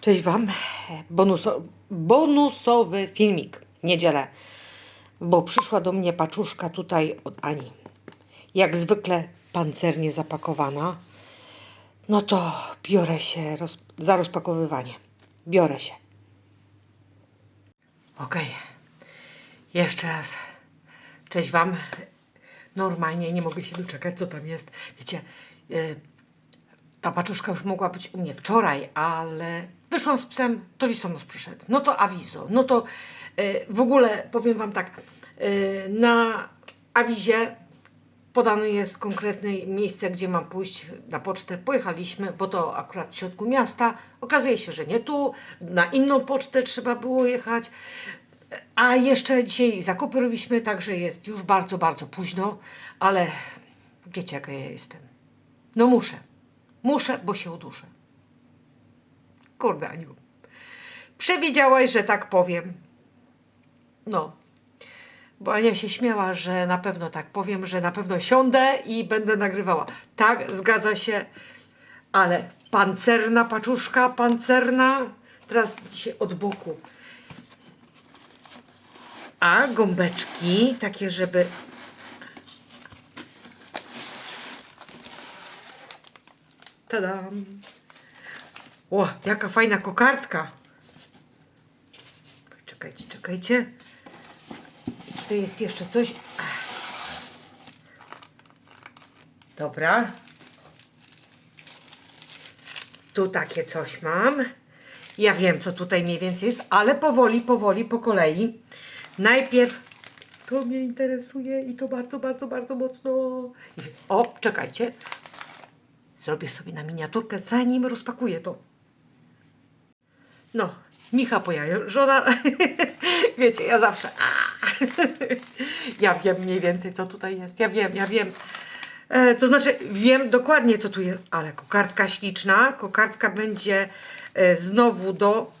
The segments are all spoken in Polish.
Cześć Wam. Bonuso, bonusowy filmik. Niedzielę. Bo przyszła do mnie paczuszka tutaj od Ani. Jak zwykle pancernie zapakowana. No to biorę się roz, za rozpakowywanie. Biorę się. Okej. Jeszcze raz. Cześć Wam. Normalnie nie mogę się doczekać, co tam jest. Wiecie, y, ta paczuszka już mogła być u mnie wczoraj, ale wyszłam z psem, to listonosz przyszedł. No to awizo. No to y, w ogóle powiem Wam tak, y, na awizie podane jest konkretne miejsce, gdzie mam pójść na pocztę. Pojechaliśmy, bo to akurat w środku miasta. Okazuje się, że nie tu, na inną pocztę trzeba było jechać. A jeszcze dzisiaj zakupy robiliśmy, także jest już bardzo, bardzo późno, ale wiecie jaka ja jestem. No muszę. Muszę, bo się uduszę. Kurde, Aniu. Przewidziałaś, że tak powiem. No. Bo Ania się śmiała, że na pewno tak powiem, że na pewno siądę i będę nagrywała. Tak, zgadza się. Ale pancerna paczuszka, pancerna. Teraz dzisiaj od boku. A gąbeczki, takie, żeby Tadam. O, jaka fajna kokardka. Czekajcie, czekajcie. Tu jest jeszcze coś. Dobra. Tu takie coś mam. Ja wiem, co tutaj mniej więcej jest, ale powoli, powoli, po kolei. Najpierw to mnie interesuje i to bardzo, bardzo, bardzo mocno. O, czekajcie. Zrobię sobie na miniaturkę, zanim rozpakuję to. No, Micha żona. Wiecie, ja zawsze. Ja wiem mniej więcej, co tutaj jest. Ja wiem, ja wiem. E, to znaczy, wiem dokładnie, co tu jest, ale kokardka śliczna. Kokardka będzie e, znowu do.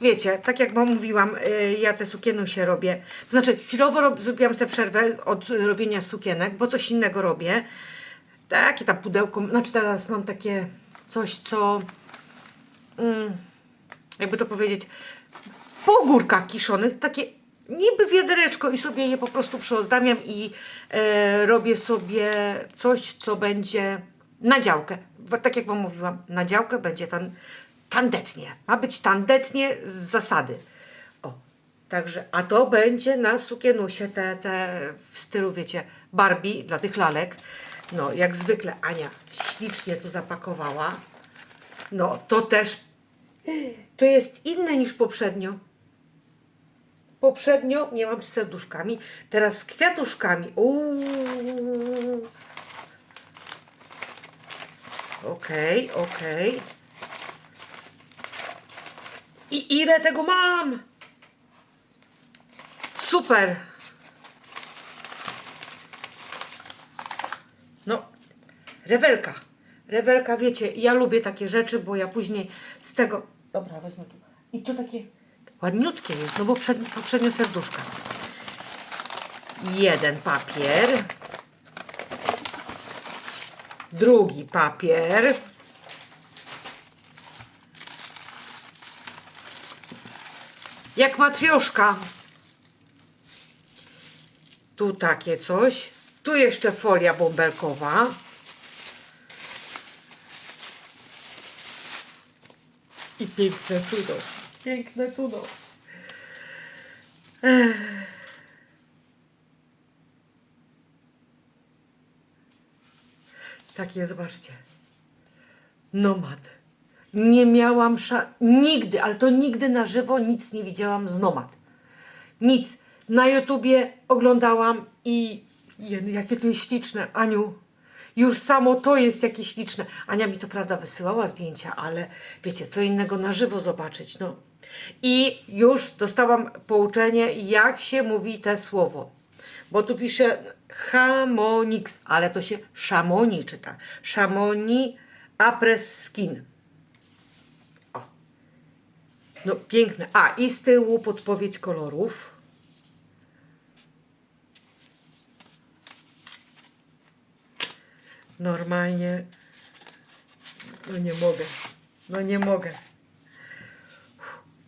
Wiecie, tak jak wam mówiłam, e, ja te sukieny się robię. To znaczy, chwilowo rob, zrobiłam sobie przerwę od robienia sukienek, bo coś innego robię. Takie tam pudełko, znaczy teraz mam takie coś, co mm, jakby to powiedzieć, po górkach kiszonych, takie niby wiadereczko i sobie je po prostu przyozdamiam i e, robię sobie coś, co będzie na działkę. Tak jak Wam mówiłam, na działkę będzie tan, tandetnie. Ma być tandetnie z zasady. O, także, a to będzie na sukienusie, te, te w stylu, wiecie, Barbie dla tych lalek. No, jak zwykle Ania ślicznie to zapakowała. No, to też to jest inne niż poprzednio. Poprzednio miałam z serduszkami, teraz z kwiatuszkami. Uuu. Okej, okej. I ile tego mam? Super. Rewelka. Rewelka, wiecie, ja lubię takie rzeczy, bo ja później z tego... Dobra, wezmę tu. I to takie ładniutkie jest, no bo przed, poprzednio serduszka. Jeden papier. Drugi papier. Jak matrioszka. Tu takie coś. Tu jeszcze folia bąbelkowa. I piękne cudo. Piękne cudo. Ech. Takie, zobaczcie. Nomad. Nie miałam sza- nigdy, ale to nigdy na żywo nic nie widziałam z Nomad. Nic. Na YouTubie oglądałam i jakie to jest śliczne. Aniu, już samo to jest jakieś śliczne. Ania mi co prawda wysyłała zdjęcia, ale wiecie, co innego na żywo zobaczyć. No. I już dostałam pouczenie, jak się mówi te słowo. Bo tu pisze harmonix, ale to się szamoni czyta. Szamoni apres skin. O. No piękne. A i z tyłu podpowiedź kolorów. Normalnie. No nie mogę. No nie mogę.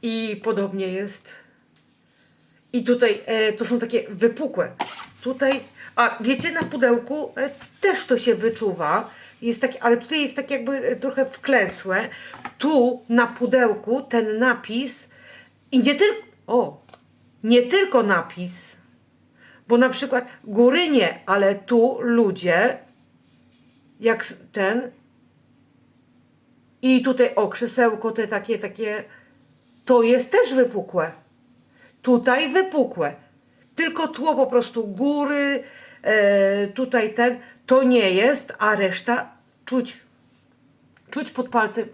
I podobnie jest. I tutaj e, to są takie wypukłe. Tutaj, a wiecie, na pudełku e, też to się wyczuwa. Jest takie, ale tutaj jest tak jakby e, trochę wklęsłe. Tu na pudełku ten napis i nie tylko, o, nie tylko napis, bo na przykład góry nie, ale tu ludzie, jak ten, i tutaj o krzesełko te takie, takie, to jest też wypukłe. Tutaj wypukłe. Tylko tło po prostu góry, e, tutaj ten, to nie jest, a reszta czuć, czuć pod palcem,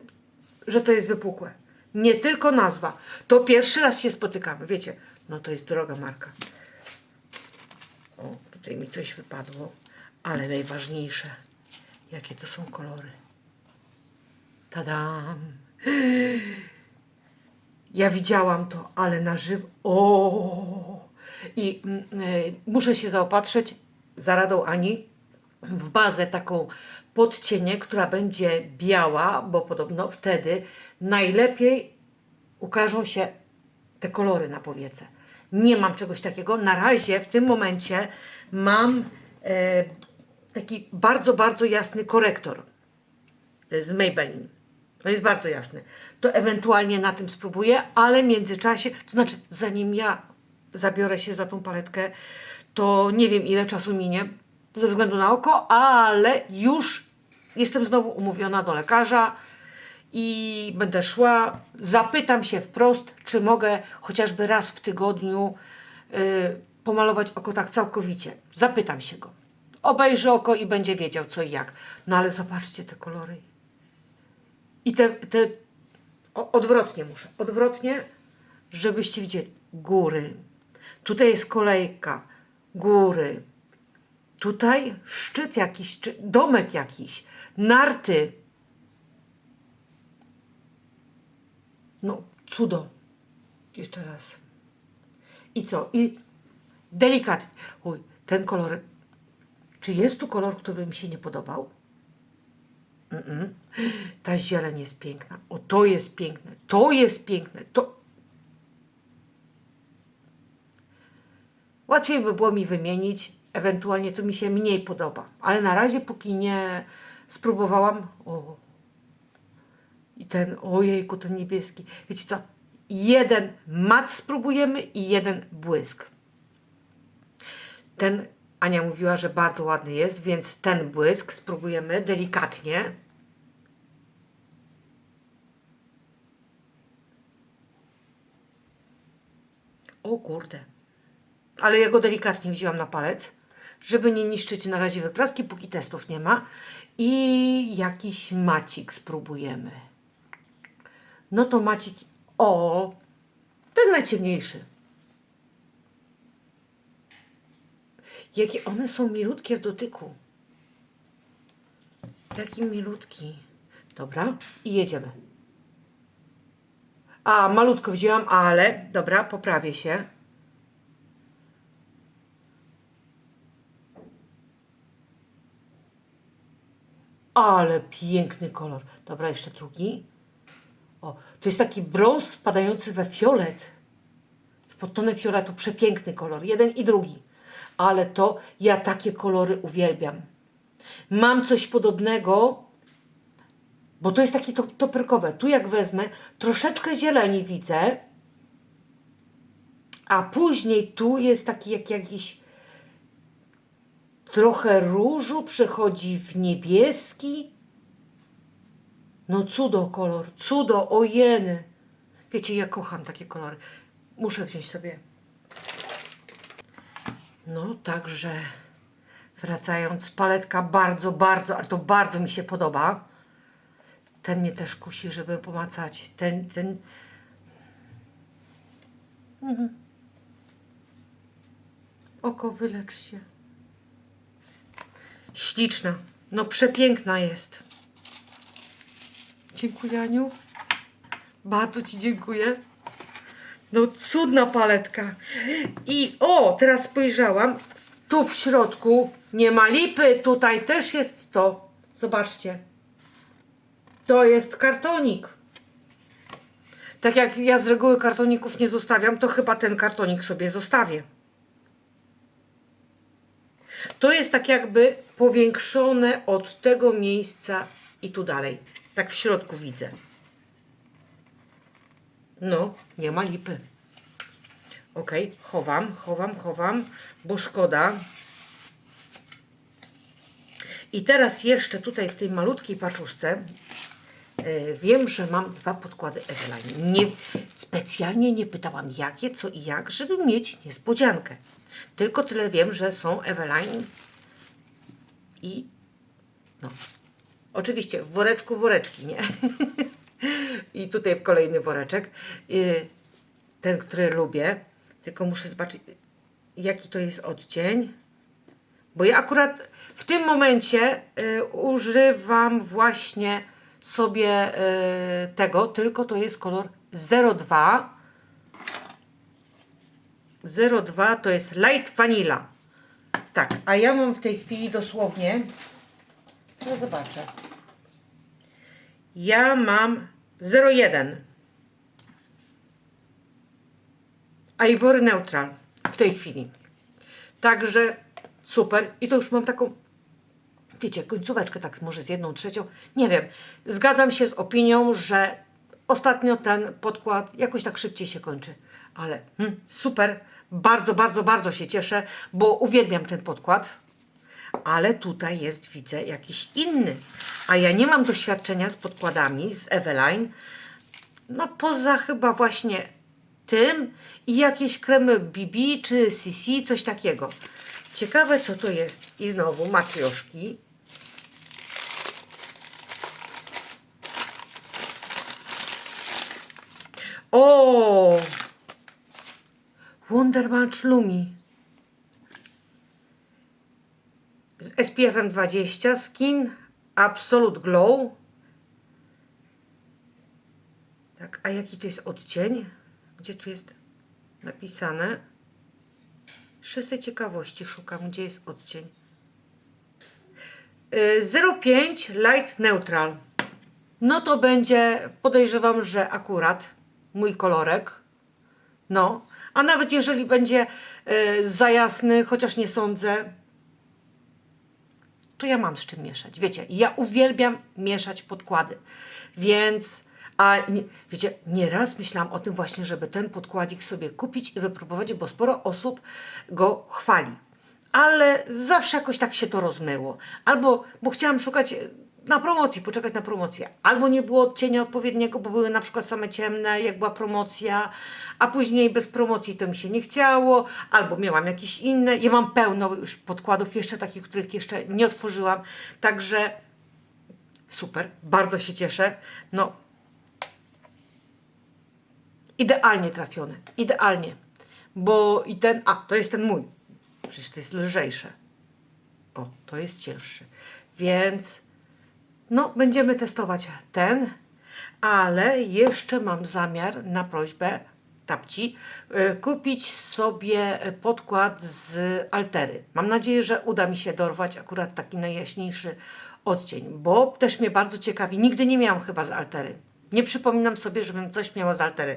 że to jest wypukłe. Nie tylko nazwa. To pierwszy raz się spotykamy, wiecie. No to jest droga marka. O, tutaj mi coś wypadło, ale najważniejsze, jakie to są kolory. Tadam! Ja widziałam to, ale na żywo. O! I y, muszę się zaopatrzyć za radą Ani w bazę taką podcienie, która będzie biała, bo podobno wtedy najlepiej ukażą się te kolory na powiece. Nie mam czegoś takiego. Na razie w tym momencie mam e, taki bardzo, bardzo jasny korektor z Maybelline. To jest bardzo jasny. To ewentualnie na tym spróbuję, ale w międzyczasie, to znaczy zanim ja zabiorę się za tą paletkę, to nie wiem ile czasu minie ze względu na oko, ale już jestem znowu umówiona do lekarza i będę szła. Zapytam się wprost, czy mogę chociażby raz w tygodniu y, pomalować oko tak całkowicie. Zapytam się go. Obejrzy oko i będzie wiedział co i jak. No ale zobaczcie te kolory. I te, te o, odwrotnie muszę, odwrotnie, żebyście widzieli. Góry. Tutaj jest kolejka. Góry. Tutaj szczyt jakiś, czy domek jakiś. Narty. No, cudo. Jeszcze raz. I co? I delikatnie. Uj, ten kolor. Czy jest tu kolor, który mi się nie podobał? Mm-mm. Ta zieleń jest piękna. O, to jest piękne. To jest piękne. To. Łatwiej by było mi wymienić, ewentualnie co mi się mniej podoba. Ale na razie, póki nie spróbowałam. O. I ten, ojejku, ten niebieski. Wiecie co? Jeden mat spróbujemy i jeden błysk. Ten Ania mówiła, że bardzo ładny jest, więc ten błysk spróbujemy delikatnie. O kurde. Ale ja go delikatnie wzięłam na palec, żeby nie niszczyć na razie wypraski, póki testów nie ma. I jakiś macik spróbujemy. No to macik, o, ten najciemniejszy. Jakie one są milutkie w dotyku. Jaki milutki. Dobra, i jedziemy. A, malutko wzięłam, ale dobra, poprawię się. Ale piękny kolor. Dobra, jeszcze drugi. O, to jest taki brąz wpadający we fiolet. Z podtonem fioletu. Przepiękny kolor. Jeden i drugi. Ale to ja takie kolory uwielbiam. Mam coś podobnego, bo to jest takie to, toperkowe. Tu jak wezmę, troszeczkę zieleni widzę, a później tu jest taki jak jakiś trochę różu, przechodzi w niebieski. No cudo kolor, cudo, ojeny. Wiecie, ja kocham takie kolory. Muszę wziąć sobie. No, także wracając, paletka bardzo, bardzo, ale to bardzo mi się podoba. Ten mnie też kusi, żeby pomacać. Ten, ten. Mhm. Oko wylecz się. Śliczna. No przepiękna jest. Dziękuję, Aniu. Bardzo Ci dziękuję. No cudna paletka. I o, teraz spojrzałam. Tu w środku nie ma lipy, tutaj też jest to. Zobaczcie. To jest kartonik. Tak jak ja z reguły kartoników nie zostawiam, to chyba ten kartonik sobie zostawię. To jest tak jakby powiększone od tego miejsca i tu dalej. Tak w środku widzę. No, nie ma lipy. Ok, chowam, chowam, chowam, bo szkoda. I teraz jeszcze tutaj w tej malutkiej paczuszce e, wiem, że mam dwa podkłady Eveline. Nie, specjalnie nie pytałam jakie, co i jak, żeby mieć niespodziankę. Tylko tyle wiem, że są Eveline i no, oczywiście w woreczku woreczki, nie? I tutaj kolejny woreczek. Y, Ten, który lubię. Tylko muszę zobaczyć, jaki to jest odcień. Bo ja akurat w tym momencie y, używam właśnie sobie y, tego, tylko to jest kolor 02. 02 to jest light vanilla. Tak, a ja mam w tej chwili dosłownie. Zaraz zobaczę. Ja mam 01. Ivory Neutral w tej chwili. Także super. I to już mam taką, wiecie, końcóweczkę tak może z jedną trzecią. Nie wiem. Zgadzam się z opinią, że ostatnio ten podkład jakoś tak szybciej się kończy. Ale hmm, super. Bardzo, bardzo, bardzo się cieszę, bo uwielbiam ten podkład. Ale tutaj jest, widzę, jakiś inny. A ja nie mam doświadczenia z podkładami z Eveline. No poza chyba właśnie tym i jakieś kremy BB czy CC, coś takiego. Ciekawe co to jest. I znowu matrioszki. O! Wonderman Lumi. Z SPF 20 Skin Absolute Glow. Tak, a jaki to jest odcień? Gdzie tu jest napisane? Czystej ciekawości szukam, gdzie jest odcień. Y, 05 Light Neutral. No to będzie, podejrzewam, że akurat mój kolorek. No, a nawet jeżeli będzie y, za jasny, chociaż nie sądzę, to ja mam z czym mieszać. Wiecie, ja uwielbiam mieszać podkłady, więc, a nie, wiecie, nieraz myślałam o tym właśnie, żeby ten podkładzik sobie kupić i wypróbować, bo sporo osób go chwali. Ale zawsze jakoś tak się to rozmyło. Albo, bo chciałam szukać na promocji, poczekać na promocję. Albo nie było odcienia odpowiedniego, bo były na przykład same ciemne, jak była promocja, a później bez promocji to mi się nie chciało, albo miałam jakieś inne. Ja mam pełno już podkładów, jeszcze takich, których jeszcze nie otworzyłam. Także super, bardzo się cieszę. No, idealnie trafiony, idealnie. Bo i ten, a to jest ten mój, przecież to jest lżejsze. O, to jest cięższy. Więc no, będziemy testować ten, ale jeszcze mam zamiar na prośbę Tapci y, kupić sobie podkład z Altery. Mam nadzieję, że uda mi się dorwać akurat taki najjaśniejszy odcień, bo też mnie bardzo ciekawi. Nigdy nie miałam chyba z Altery. Nie przypominam sobie, żebym coś miała z Altery.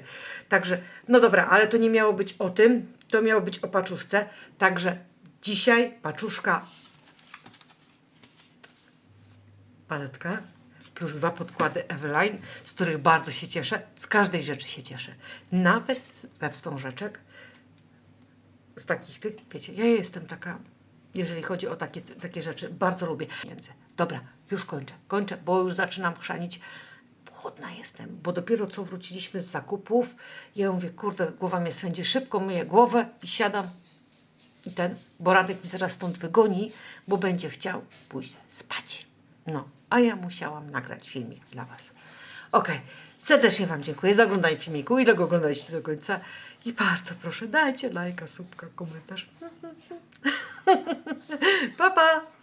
Także, no dobra, ale to nie miało być o tym, to miało być o paczuszce. Także dzisiaj paczuszka paletka plus dwa podkłady Eveline, z których bardzo się cieszę. Z każdej rzeczy się cieszę. Nawet ze wstążeczek, z takich tych, wiecie, ja jestem taka, jeżeli chodzi o takie, takie rzeczy, bardzo lubię pieniędzy. Dobra, już kończę, kończę, bo już zaczynam chrzanić. Chłodna jestem, bo dopiero co wróciliśmy z zakupów. Ja mówię, kurde, głowa mnie swędzi, szybko myję głowę i siadam i ten, bo Radek mi zaraz stąd wygoni, bo będzie chciał pójść spać. No, a ja musiałam nagrać filmik dla Was. Ok, serdecznie Wam dziękuję za oglądanie filmiku, ile go oglądaliście do końca. I bardzo proszę, dajcie lajka, subka, komentarz. pa, pa!